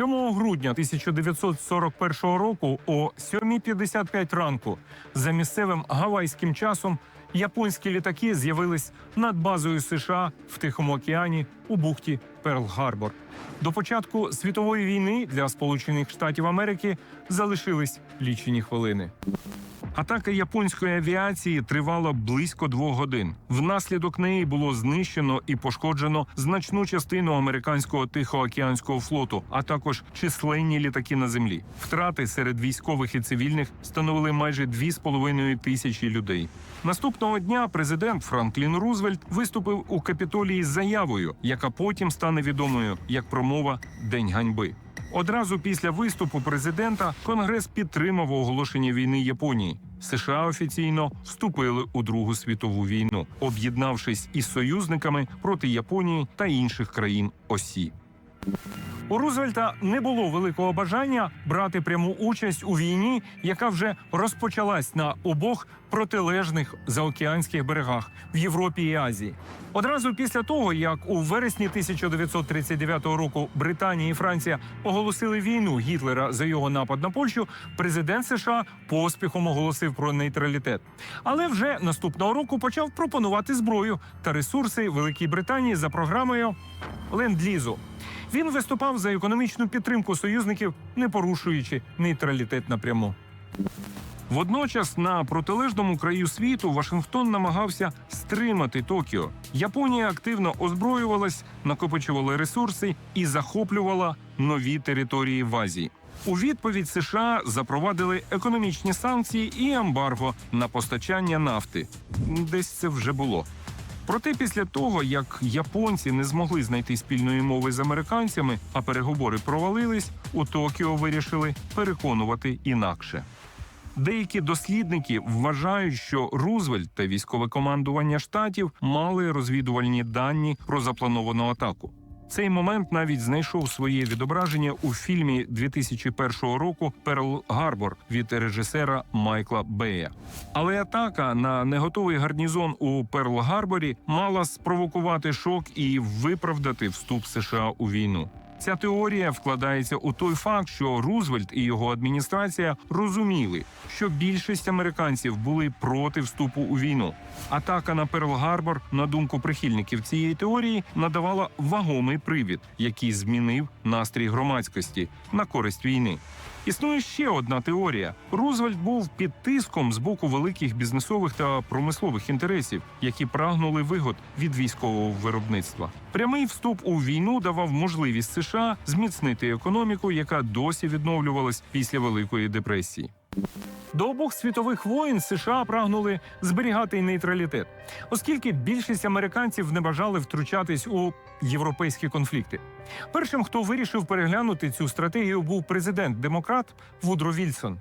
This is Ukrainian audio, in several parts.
7 грудня 1941 року о 7.55 ранку за місцевим гавайським часом японські літаки з'явились над базою США в Тихому океані у бухті Перл-Гарбор. До початку світової війни для Сполучених Штатів Америки залишились лічені хвилини. Атака японської авіації тривала близько двох годин. Внаслідок неї було знищено і пошкоджено значну частину американського тихоокеанського флоту, а також численні літаки на землі. Втрати серед військових і цивільних становили майже 2,5 тисячі людей. Наступного дня президент Франклін Рузвельт виступив у капітолії з заявою, яка потім стане відомою як промова День ганьби. Одразу після виступу президента Конгрес підтримав оголошення війни Японії. США офіційно вступили у Другу світову війну, об'єднавшись із союзниками проти Японії та інших країн осі. У Рузвельта не було великого бажання брати пряму участь у війні, яка вже розпочалась на обох протилежних заокеанських берегах в Європі і Азії. Одразу після того, як у вересні 1939 року Британія і Франція оголосили війну Гітлера за його напад на Польщу, президент США поспіхом оголосив про нейтралітет. Але вже наступного року почав пропонувати зброю та ресурси Великій Британії за програмою ленд-лізу. Він виступав за економічну підтримку союзників, не порушуючи нейтралітет напряму. Водночас на протилежному краю світу Вашингтон намагався стримати Токіо. Японія активно озброювалась, накопичувала ресурси і захоплювала нові території в Азії. У відповідь США запровадили економічні санкції і ембарго на постачання нафти. Десь це вже було. Проте після того, як японці не змогли знайти спільної мови з американцями, а переговори провалились, у Токіо вирішили переконувати інакше. Деякі дослідники вважають, що Рузвельт та військове командування штатів мали розвідувальні дані про заплановану атаку. Цей момент навіть знайшов своє відображення у фільмі 2001 року Перл Гарбор від режисера Майкла Бея. Але атака на неготовий гарнізон у Перл Гарборі мала спровокувати шок і виправдати вступ США у війну. Ця теорія вкладається у той факт, що Рузвельт і його адміністрація розуміли, що більшість американців були проти вступу у війну. Атака на Перл-Гарбор, на думку прихильників цієї теорії, надавала вагомий привід, який змінив настрій громадськості на користь війни. Існує ще одна теорія: Рузвельт був під тиском з боку великих бізнесових та промислових інтересів, які прагнули вигод від військового виробництва. Прямий вступ у війну давав можливість США зміцнити економіку, яка досі відновлювалась після Великої депресії. До обох світових воєн США прагнули зберігати нейтралітет, оскільки більшість американців не бажали втручатись у європейські конфлікти. Першим, хто вирішив переглянути цю стратегію, був президент-демократ Вудро Вільсон.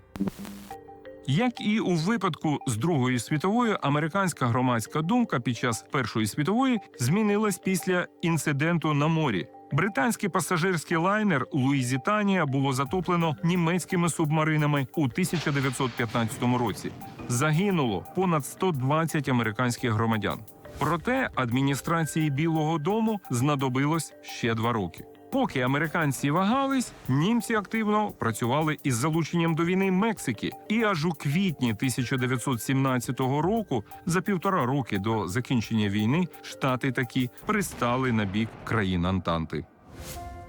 Як і у випадку з Другої світової, американська громадська думка під час Першої світової змінилась після інциденту на морі. Британський пасажирський лайнер Луїзітанія було затоплено німецькими субмаринами у 1915 році. Загинуло понад 120 американських громадян. Проте адміністрації Білого Дому знадобилось ще два роки. Поки американці вагались, німці активно працювали із залученням до війни Мексики, і аж у квітні 1917 року, за півтора роки до закінчення війни, штати такі пристали на бік країн Антанти.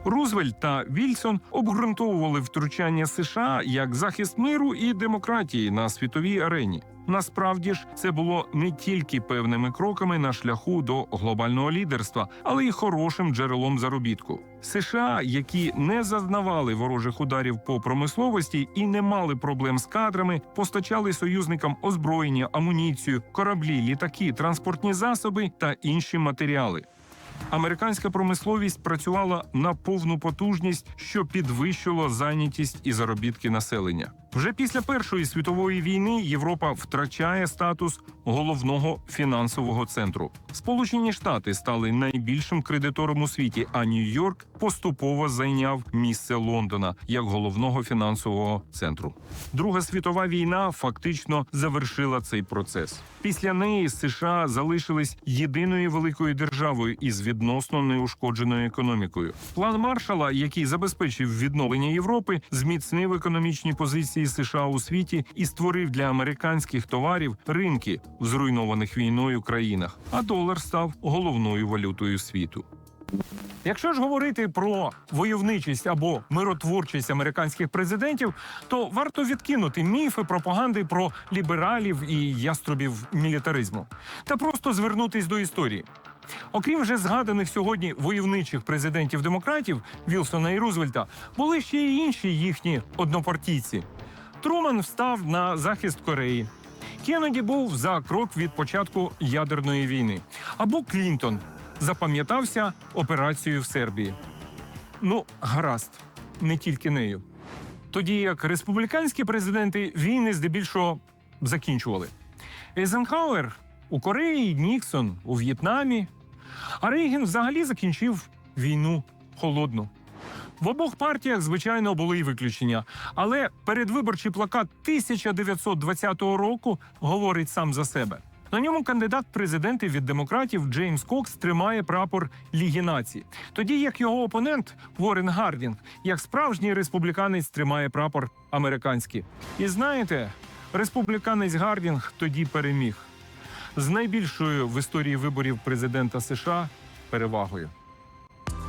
Рузвельт та Вільсон обґрунтовували втручання США як захист миру і демократії на світовій арені. Насправді ж це було не тільки певними кроками на шляху до глобального лідерства, але й хорошим джерелом заробітку. США, які не зазнавали ворожих ударів по промисловості і не мали проблем з кадрами, постачали союзникам озброєння, амуніцію, кораблі, літаки, транспортні засоби та інші матеріали. Американська промисловість працювала на повну потужність, що підвищило зайнятість і заробітки населення. Вже після Першої світової війни Європа втрачає статус головного фінансового центру. Сполучені Штати стали найбільшим кредитором у світі, а Нью-Йорк поступово зайняв місце Лондона як головного фінансового центру. Друга світова війна фактично завершила цей процес. Після неї США залишились єдиною великою державою із відносно неушкодженою економікою. План Маршала, який забезпечив відновлення Європи, зміцнив економічні позиції США у світі і створив для американських товарів ринки в зруйнованих війною країнах. А долар став головною валютою світу. Якщо ж говорити про войовничість або миротворчість американських президентів, то варто відкинути міфи пропаганди про лібералів і яструбів мілітаризму та просто звернутись до історії. Окрім вже згаданих сьогодні войовничих президентів демократів Вілсона і Рузвельта, були ще й інші їхні однопартійці. Труман встав на захист Кореї. Кеннеді був за крок від початку ядерної війни. Або Клінтон запам'ятався операцією в Сербії. Ну, гаразд, не тільки нею. Тоді як республіканські президенти війни здебільшого закінчували. Ейзенхауер у Кореї, Ніксон у В'єтнамі. А Рейген взагалі закінчив війну холодну. В обох партіях, звичайно, були й виключення, але передвиборчий плакат 1920 року говорить сам за себе. На ньому кандидат президенти від демократів Джеймс Кокс тримає прапор Ліги націй, тоді як його опонент Ворен Гардінг, як справжній республіканець, тримає прапор американський. І знаєте, республіканець Гардінг тоді переміг з найбільшою в історії виборів президента США перевагою.